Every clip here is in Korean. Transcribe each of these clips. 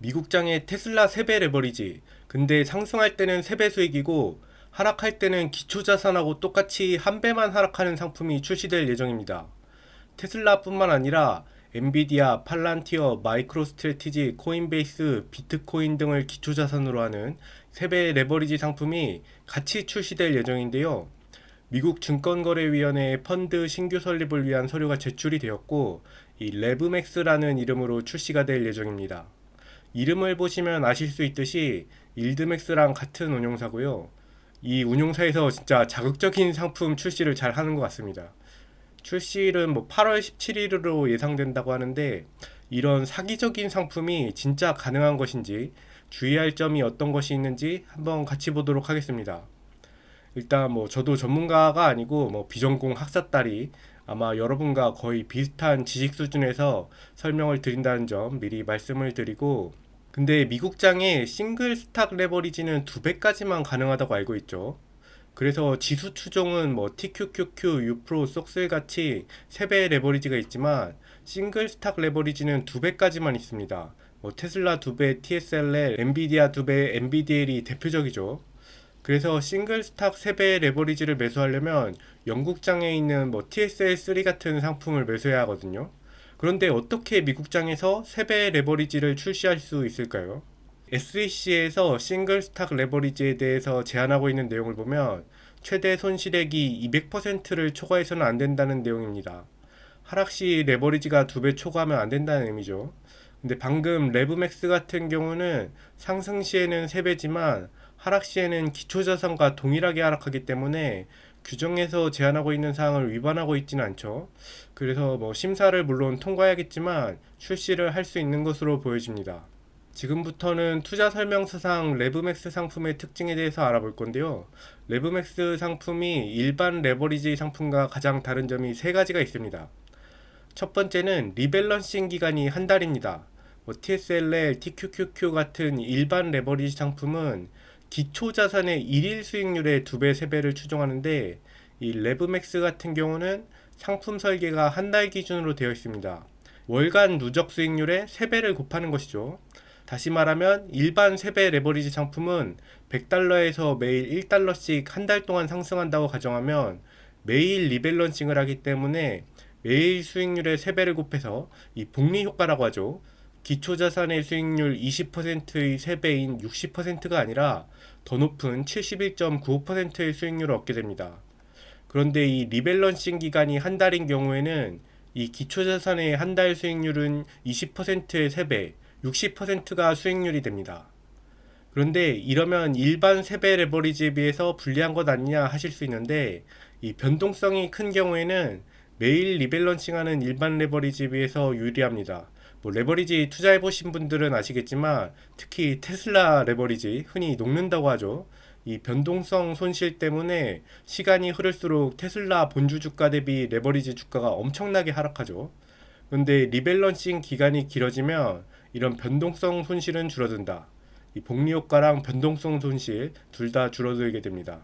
미국장의 테슬라 3배 레버리지. 근데 상승할 때는 3배 수익이고 하락할 때는 기초자산하고 똑같이 한 배만 하락하는 상품이 출시될 예정입니다. 테슬라뿐만 아니라 엔비디아, 팔란티어, 마이크로 스트래티지, 코인베이스, 비트코인 등을 기초자산으로 하는 3배 레버리지 상품이 같이 출시될 예정인데요. 미국 증권거래위원회의 펀드 신규 설립을 위한 서류가 제출이 되었고 이 레브맥스라는 이름으로 출시가 될 예정입니다. 이름을 보시면 아실 수 있듯이 일드맥스랑 같은 운용사고요. 이 운용사에서 진짜 자극적인 상품 출시를 잘 하는 것 같습니다. 출시일은 뭐 8월 17일으로 예상된다고 하는데 이런 사기적인 상품이 진짜 가능한 것인지 주의할 점이 어떤 것이 있는지 한번 같이 보도록 하겠습니다. 일단 뭐 저도 전문가가 아니고 뭐 비전공 학사딸이 아마 여러분과 거의 비슷한 지식 수준에서 설명을 드린다는 점 미리 말씀을 드리고 근데 미국장에 싱글 스탁 레버리지는 두 배까지만 가능하다고 알고 있죠. 그래서 지수 추종은 뭐 TQQQ, 유프로, 속슬 같이 세 배의 레버리지가 있지만 싱글 스탁 레버리지는 두 배까지만 있습니다. 뭐 테슬라 두 배, TSLL, 엔비디아 두 배, 엔비디엘이 대표적이죠. 그래서 싱글 스탁 3배의 레버리지를 매수하려면 영국장에 있는 뭐 TSL3 같은 상품을 매수해야 하거든요. 그런데 어떻게 미국장에서 3배의 레버리지를 출시할 수 있을까요? SEC에서 싱글 스탁 레버리지에 대해서 제안하고 있는 내용을 보면 최대 손실액이 200%를 초과해서는 안 된다는 내용입니다. 하락 시 레버리지가 두배 초과하면 안 된다는 의미죠. 근데 방금 레브맥스 같은 경우는 상승 시에는 3배지만 하락 시에는 기초자산과 동일하게 하락하기 때문에 규정에서 제한하고 있는 사항을 위반하고 있지는 않죠. 그래서 뭐 심사를 물론 통과해야겠지만 출시를 할 수 있는 것으로 보여집니다. 지금부터는 투자 설명서상 레브맥스 상품의 특징에 대해서 알아볼 건데요. 레브맥스 상품이 일반 레버리지 상품과 가장 다른 점이 세 가지가 있습니다. 첫 번째는 리밸런싱 기간이 한 달입니다. 뭐 TSLL, TQQQ 같은 일반 레버리지 상품은 기초 자산의 일일 수익률의 두 배, 세 배를 추정하는데 이 레브맥스 같은 경우는 상품 설계가 한 달 기준으로 되어 있습니다. 월간 누적 수익률의 3배를 곱하는 것이죠. 다시 말하면 일반 3배 레버리지 상품은 100달러에서 매일 1달러씩 한 달 동안 상승한다고 가정하면 매일 리밸런싱을 하기 때문에 매일 수익률의 3배를 곱해서 이 복리 효과라고 하죠. 기초자산의 수익률 20%의 3배인 60%가 아니라 더 높은 71.95%의 수익률을 얻게 됩니다. 그런데 이 리밸런싱 기간이 한 달인 경우에는 이 기초자산의 한 달 수익률은 20%의 3배, 60%가 수익률이 됩니다. 그런데 이러면 일반 3배 레버리지에 비해서 불리한 것 아니냐 하실 수 있는데 이 변동성이 큰 경우에는 매일 리밸런싱하는 일반 레버리지에 비해서 유리합니다. 뭐 레버리지 투자해 보신 분들은 아시겠지만 특히 테슬라 레버리지 흔히 녹는다고 하죠. 이 변동성 손실 때문에 시간이 흐를수록 테슬라 본주 주가 대비 레버리지 주가가 엄청나게 하락하죠. 그런데 리밸런싱 기간이 길어지면 이런 변동성 손실은 줄어든다. 이 복리 효과랑 변동성 손실 둘 다 줄어들게 됩니다.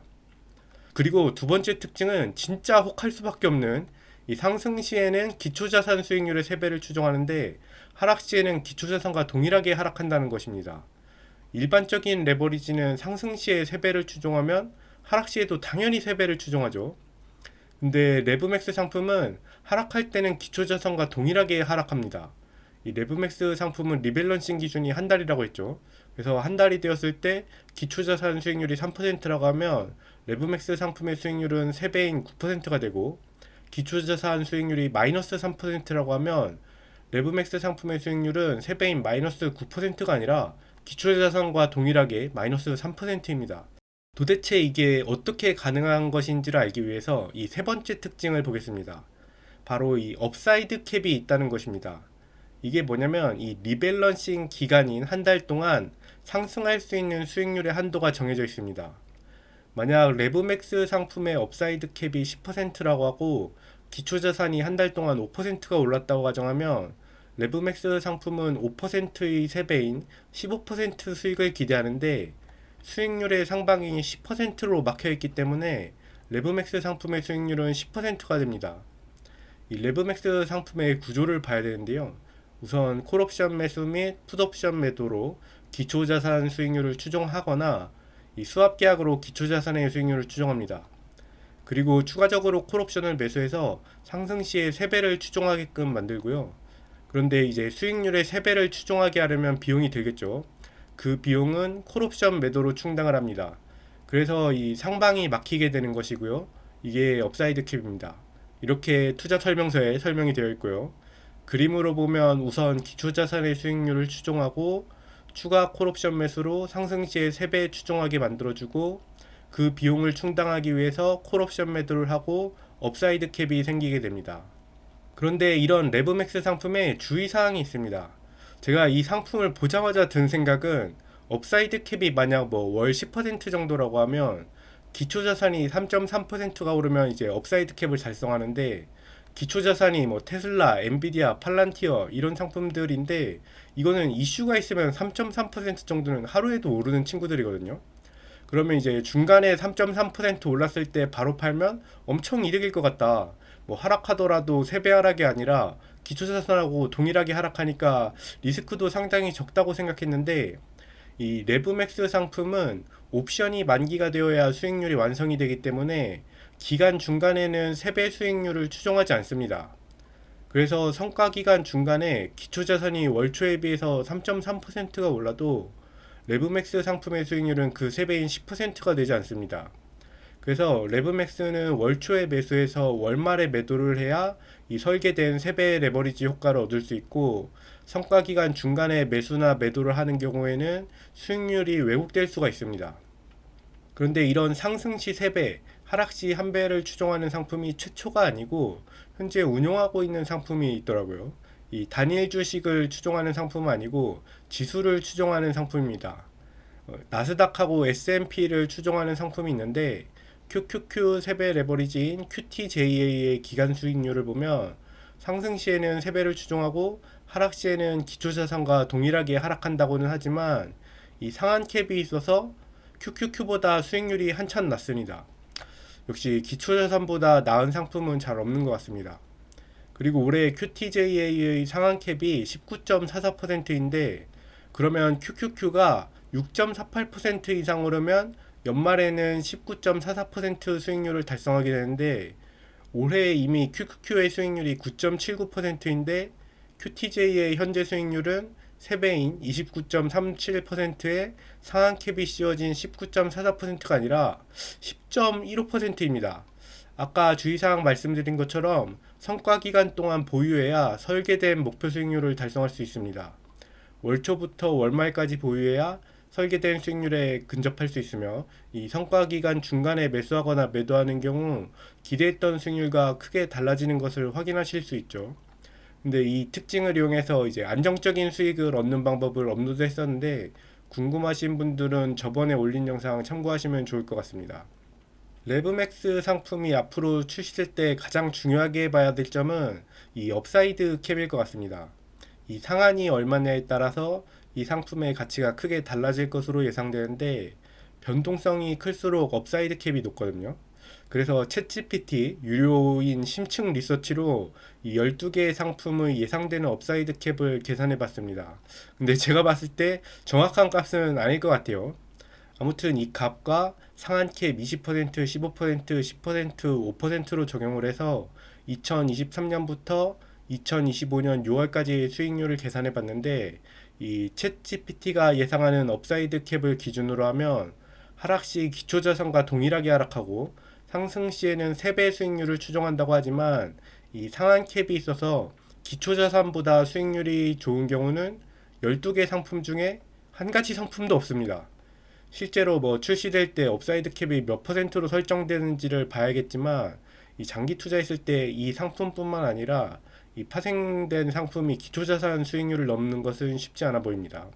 그리고 두 번째 특징은 진짜 혹할 수밖에 없는 이 상승 시에는 기초자산 수익률의 3배를 추정하는데 하락 시에는 기초자산과 동일하게 하락한다는 것입니다. 일반적인 레버리지는 상승 시에 3배를 추정하면 하락 시에도 당연히 3배를 추정하죠. 근데 레브맥스 상품은 하락할 때는 기초자산과 동일하게 하락합니다. 이 레브맥스 상품은 리밸런싱 기준이 한 달이라고 했죠. 그래서 한 달이 되었을 때 기초자산 수익률이 3%라고 하면 레브맥스 상품의 수익률은 3배인 9%가 되고 기초자산 수익률이 마이너스 3%라고 하면 레브맥스 상품의 수익률은 3배인 마이너스 9%가 아니라 기초자산과 동일하게 마이너스 3%입니다. 도대체 이게 어떻게 가능한 것인지를 알기 위해서 이 세 번째 특징을 보겠습니다. 바로 이 업사이드 캡이 있다는 것입니다. 이게 뭐냐면 이 리밸런싱 기간인 한 달 동안 상승할 수 있는 수익률의 한도가 정해져 있습니다. 만약 레브맥스 상품의 업사이드 캡이 10%라고 하고 기초자산이 한 달 동안 5%가 올랐다고 가정하면 레브맥스 상품은 5%의 3배인 15% 수익을 기대하는데 수익률의 상방이 10%로 막혀 있기 때문에 레브맥스 상품의 수익률은 10%가 됩니다. 이 레브맥스 상품의 구조를 봐야 되는데요. 우선 콜옵션 매수 및 풋옵션 매도로 기초자산 수익률을 추정하거나 이 수합 계약으로 기초 자산의 수익률을 추정합니다. 그리고 추가적으로 콜옵션을 매수해서 상승 시에 3배를 추정하게끔 만들고요. 그런데 이제 수익률의 3배를 추정하게 하려면 비용이 들겠죠. 그 비용은 콜옵션 매도로 충당을 합니다. 그래서 이 상방이 막히게 되는 것이고요. 이게 업사이드 캡입니다. 이렇게 투자 설명서에 설명이 되어 있고요. 그림으로 보면 우선 기초자산의 수익률을 추정하고 추가 콜옵션 매수로 상승 시에 3배 추정하게 만들어주고 그 비용을 충당하기 위해서 콜옵션 매도를 하고 업사이드 캡이 생기게 됩니다. 그런데 이런 레브맥스 상품에 주의사항이 있습니다. 제가 이 상품을 보자마자 든 생각은 업사이드 캡이 만약 뭐 월 10% 정도라고 하면 기초자산이 3.3%가 오르면 이제 업사이드 캡을 달성하는데 기초자산이 뭐 테슬라, 엔비디아, 팔란티어 이런 상품들인데 이거는 이슈가 있으면 3.3% 정도는 하루에도 오르는 친구들이거든요. 그러면 이제 중간에 3.3% 올랐을 때 바로 팔면 엄청 이득일 것 같다. 뭐 하락하더라도 3배 하락이 아니라 기초자산하고 동일하게 하락하니까 리스크도 상당히 적다고 생각했는데 이 레브맥스 상품은 옵션이 만기가 되어야 수익률이 완성이 되기 때문에 기간 중간에는 3배 수익률을 추정하지 않습니다. 그래서 성과 기간 중간에 기초자산이 월초에 비해서 3.3%가 올라도 레브맥스 상품의 수익률은 그 3배인 10%가 되지 않습니다. 그래서 레브맥스는 월초에 매수해서 월말에 매도를 해야 이 설계된 3배의 레버리지 효과를 얻을 수 있고 성과 기간 중간에 매수나 매도를 하는 경우에는 수익률이 왜곡될 수가 있습니다. 그런데 이런 상승 시 3배, 하락 시 1배를 추정하는 상품이 최초가 아니고 현재 운용하고 있는 상품이 있더라고요. 이 단일 주식을 추정하는 상품은 아니고 지수를 추정하는 상품입니다. 어, 나스닥하고 S&P를 추정하는 상품이 있는데 QQQ 세배 레버리지인 QTJA의 기간 수익률을 보면 상승 시에는 세배를 추정하고 하락 시에는 기초자산과 동일하게 하락한다고는 하지만 이 상한 캡이 있어서 QQQ보다 수익률이 한참 낮습니다. 역시 기초자산보다 나은 상품은 잘 없는 것 같습니다. 그리고 올해 QTJA의 상한 캡이 19.44%인데 그러면 QQQ가 6.48% 이상 오르면 연말에는 19.44% 수익률을 달성하게 되는데 올해 이미 QQQ의 수익률이 9.79%인데 QTJ의 현재 수익률은 3배인 29.37%에 상한 캡이 씌워진 19.44%가 아니라 10.15%입니다. 아까 주의사항 말씀드린 것처럼 성과 기간 동안 보유해야 설계된 목표 수익률을 달성할 수 있습니다. 월초부터 월말까지 보유해야 설계된 수익률에 근접할 수 있으며 이 성과 기간 중간에 매수하거나 매도하는 경우 기대했던 수익률과 크게 달라지는 것을 확인하실 수 있죠. 근데 이 특징을 이용해서 이제 안정적인 수익을 얻는 방법을 업로드했었는데 궁금하신 분들은 저번에 올린 영상 참고하시면 좋을 것 같습니다. 레브맥스 상품이 앞으로 출시될 때 가장 중요하게 봐야 될 점은 이 업사이드 캡일 것 같습니다. 이 상한이 얼마냐에 따라서 이 상품의 가치가 크게 달라질 것으로 예상되는데 변동성이 클수록 업사이드 캡이 높거든요. 그래서 챗GPT 유료인 심층 리서치로 이 12개의 상품의 예상되는 업사이드 캡을 계산해 봤습니다. 근데 제가 봤을 때 정확한 값은 아닐 것 같아요. 아무튼 이 값과 상한 캡 20%, 15%, 10%, 5%로 적용을 해서 2023년부터 2025년 6월까지 수익률을 계산해 봤는데 이 챗GPT가 예상하는 업사이드 캡을 기준으로 하면 하락 시 기초 자산과 동일하게 하락하고 상승 시에는 3배 수익률을 추정한다고 하지만 이 상한 캡이 있어서 기초자산보다 수익률이 좋은 경우는 12개 상품 중에 한 가지 상품도 없습니다. 실제로 뭐 출시될 때 업사이드 캡이 몇 퍼센트로 설정되는지를 봐야겠지만 이 장기 투자했을 때 이 상품뿐만 아니라 이 파생된 상품이 기초자산 수익률을 넘는 것은 쉽지 않아 보입니다.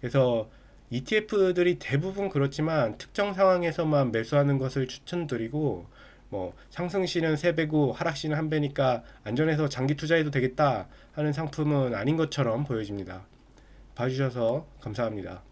그래서 ETF들이 대부분 그렇지만 특정 상황에서만 매수하는 것을 추천드리고 뭐 상승 시는 3배고 하락 시는 1배니까 안전해서 장기 투자해도 되겠다 하는 상품은 아닌 것처럼 보여집니다. 봐주셔서 감사합니다.